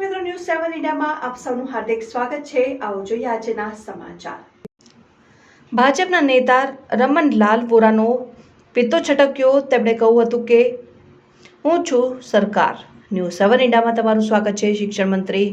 ન્યૂઝમાં આપ સૌનું હાર્દિક સ્વાગત છે. આવો જોઈએ આજના સમાચાર. ભાજપના નેતા રમનલાલ વોરાનો પિત્તો છટક્યો. તેમણે કહ્યું હતું કે, હું છું સરકાર. ન્યૂઝ સેવન ઇન્ડિયામાં તમારું સ્વાગત છે. શિક્ષણ મંત્રી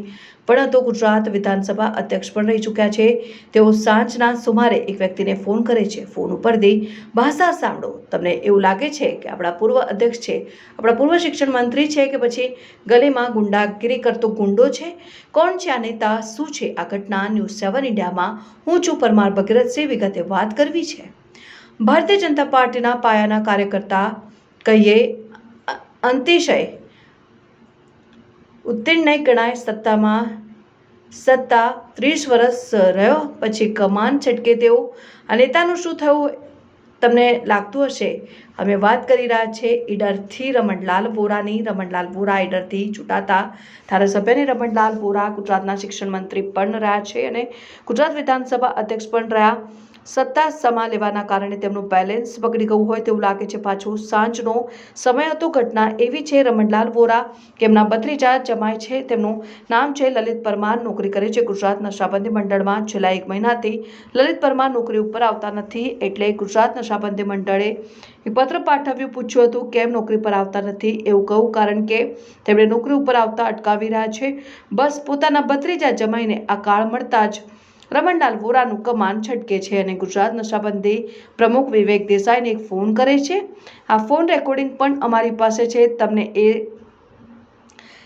પણ તો ગુજરાત વિધાનસભા અધ્યક્ષ પણ રહી ચૂક્યા છે. તેઓ સાંજના સુમારે એક વ્યક્તિને ફોન કરે છે. ફોન ઉપરથી ભાષા સાંભળો. તમને એવું લાગે છે કે આપણા પૂર્વ અધ્યક્ષ છે, આપણા પૂર્વ શિક્ષણ મંત્રી છે કે પછી ગલીમાં ગુંડાગીરી કરતો ગુંડો છે? કોણ છે આ નેતા? શું છે આ ઘટના? ન્યૂઝ સેવન ઇન્ડિયામાં હું છું પરમાર ભગીરથસિંહ. વિગતે વાત કરવી છે. ભારતીય જનતા પાર્ટીના પાયાના કાર્યકર્તા કહીએ અંતિશય ઉત્તીર્ણ ગણાય સત્તામાં. સત્તા ત્રીસ વર્ષ રહ્યો, પછી કમાન છટકે તેઓ. આ નેતાનું શું થયું તમને લાગતું હશે? અમે વાત કરી રહ્યા છે ઈડરથી રમણલાલ વોરાની. રમણલાલ વોરા ઈડરથી ચૂંટાતા. ધારાસભ્યને રમણલાલ વોરા ગુજરાતના શિક્ષણ મંત્રી પણ રહ્યા છે અને ગુજરાત વિધાનસભા અધ્યક્ષ પણ રહ્યા. સત્તા સમા લેવાના કારણે તેમનું બેલેન્સ બગડી ગયું હોય તેવું લાગે છે. પાછું સાંજનો સમય હતો. ઘટના એવી છે, રમણલાલ વોરા કેમના ભત્રીજા જમાય છે. તેમનું નામ છે લલિત પરમાર. નોકરી કરે છે ગુજરાત નશાબંધી મંડળમાં. છેલ્લા એક મહિનાથી લલિત પરમાર નોકરી ઉપર આવતા નથી એટલે ગુજરાત નશાબંધી મંડળે પત્ર પાઠવ્યું, પૂછ્યું હતું કેમ નોકરી પર આવતા નથી એવું કહું કારણ કે તેમણે નોકરી ઉપર આવતા અટકાવી રહ્યા છે. બસ પોતાના ભત્રીજા જમાઈને આ કાળ મળતા જ રમણલાલ વોરાનું કમાન છટકે છે અને ગુજરાત નશાબંધી પ્રમુખ વિવેક દેસાઈને એક ફોન કરે છે. આ ફોન રેકોર્ડિંગ પણ અમારી પાસે છે. તમને એ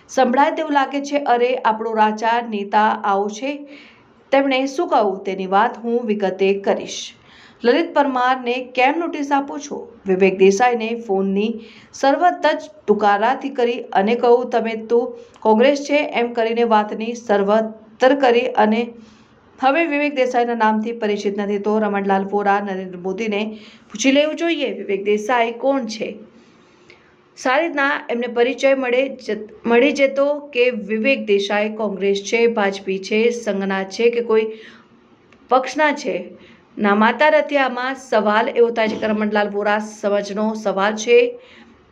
સંભળાય તેવું લાગે છે, અરે, આપણો રાજા, નેતા આવો છે. તેમણે શું કહું? તેની વાત હું વિગતે કરીશ. લલિત પરમારને કેમ નોટિસ આપો છો? વિવેક દેસાઈને ફોનની સર્વત જ ટુકારાથી કરી અને કહું, તમે તો કોંગ્રેસ છે. એમ કરીને વાતની સર્વત્ર કરી અને હવે વિવેક દેસાઈના નામથી પરિચિત નથી તો રમણલાલ વોરા, નરેન્દ્ર મોદીને પૂછી લેવું જોઈએ, વિવેક દેસાઈ કોણ છે? સારી રીતના એમને પરિચય મળે મળી જતો કે વિવેક દેસાઈ કોંગ્રેસ છે, ભાજપી છે, સંઘના છે કે કોઈ પક્ષના છે? ના, માતા રથિયામાં સવાલ એવો થાય છે કે રમણલાલ વોરા સમજનો સવાલ છે.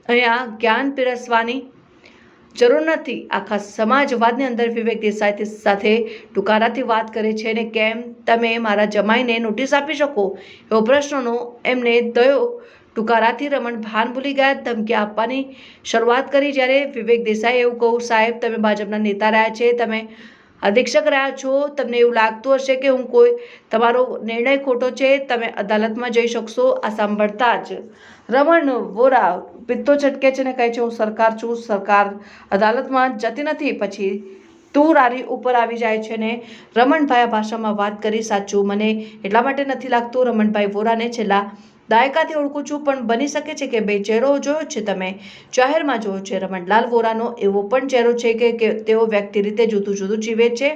અહીંયા જ્ઞાન પીરસવાની જરૂર નથી. આખા સમાજવાદની અંદર વિવેક દેસાઈ સાથે ટુકારાથી વાત કરે છે અને કેમ તમે મારા જમાઈને નોટિસ આપી શકો? એવો પ્રશ્નનો એમને દયો. ટુકારાથી રમણ ભાન ભૂલી ગયા, ધમકી આપવાની શરૂઆત કરી જ્યારે વિવેક દેસાઈ એવું કહું સાહેબ, તમે ભાજપના નેતા રહ્યા છે, તમે અધિક્ષક રહ્યા છો, તમને એવું લાગતું હશે કે હું કોઈ, તમારો નિર્ણય ખોટો છે, તમે અદાલતમાં જઈ શકશો, આ સાંભળતા જ. રમણ વોરા પિત્તો છટકે છે ને કહે છે, હું સરકાર છું, સરકાર અદાલતમાં જતી નથી. પછી તું રારી ઉપર આવી જાય છે ને, રમણભાઈ આ ભાષામાં વાત કરી સાચું. મને એટલા માટે નથી લાગતું. રમણભાઈ વોરાને છેલ્લા દાયકાથી ઓળખું છું, પણ બની શકે છે કે બે ચહેરો જોયો છે તમે? જાહેરમાં જોયો છે, રમણલાલ વોરાનો એવો પણ ચહેરો છે કે તેઓ વ્યક્તિ રીતે જુદું જુદું જીવે છે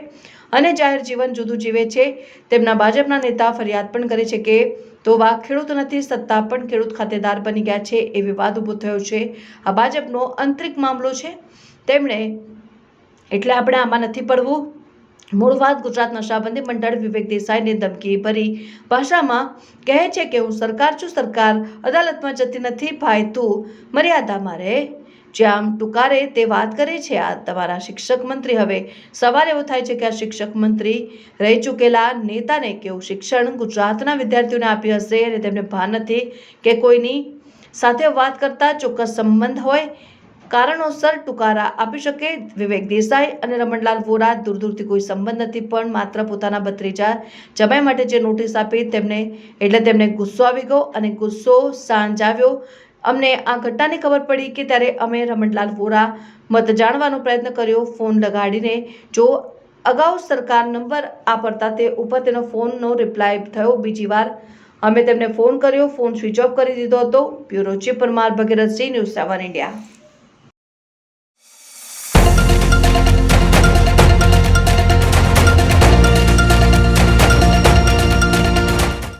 અને જાહેર જીવન જુદું જીવે છે. તેમના ભાજપના નેતા ફરિયાદ પણ કરે છે કે, તો વા ખેડૂત નથી, સત્તા પણ ખેડૂત ખાતેદાર બની ગયા છે એ વિવાદ ઊભો થયો છે. આ ભાજપનો આંતરિક મામલો છે. તેમણે, એટલે આપણે આમાં નથી પડવું? મૂળ વાત ગુજરાત મંડળ વિવેક દેસાઈને ધમકી ભરી. ભાષામાં કહે છે કે હું સરકાર છું, સરકાર અદાલતમાં જતી નથી, ભાઈ તું મર્યાદામાં રહે જે આમ ટુકારે તે વાત કરે છે, આ તમારા શિક્ષક મંત્રી. હવે સવાલ એવો થાય છે કે આ શિક્ષક મંત્રી રહી ચૂકેલા નેતાને કેવું શિક્ષણ ગુજરાતના વિદ્યાર્થીઓને આપ્યું હશે અને તેમને ભાન નથી કે કોઈની સાથે વાત કરતા ચોક્કસ સંબંધ હોય? કારણોસર ટુકારા આપી શકે વિવેક દેસાઈ અને રમણલાલ વોરા દૂર દૂરથી કોઈ સંબંધ નથી, પણ માત્ર પોતાના ભત્રીજા જમાઈ માટે જે નોટિસ આપી તેમને, એટલે તેમને ગુસ્સો આવી ગયો અને ગુસ્સો સાંજ આવ્યો અમને આ ઘટનાની ખબર પડી કે ત્યારે અમે રમણલાલ વોરા મત જાણવાનો પ્રયત્ન કર્યો. ફોન લગાડીને જો અગાઉ સરકાર નંબર આપરતા તે ઉપર તેનો ફોનનો રિપ્લાય થયો. બીજી વાર અમે તેમને ફોન કર્યો. ફોન સ્વિચ ઓફ કરી દીધો હતો. Bureau chief Parmar Bhagirathsinh, news seven India.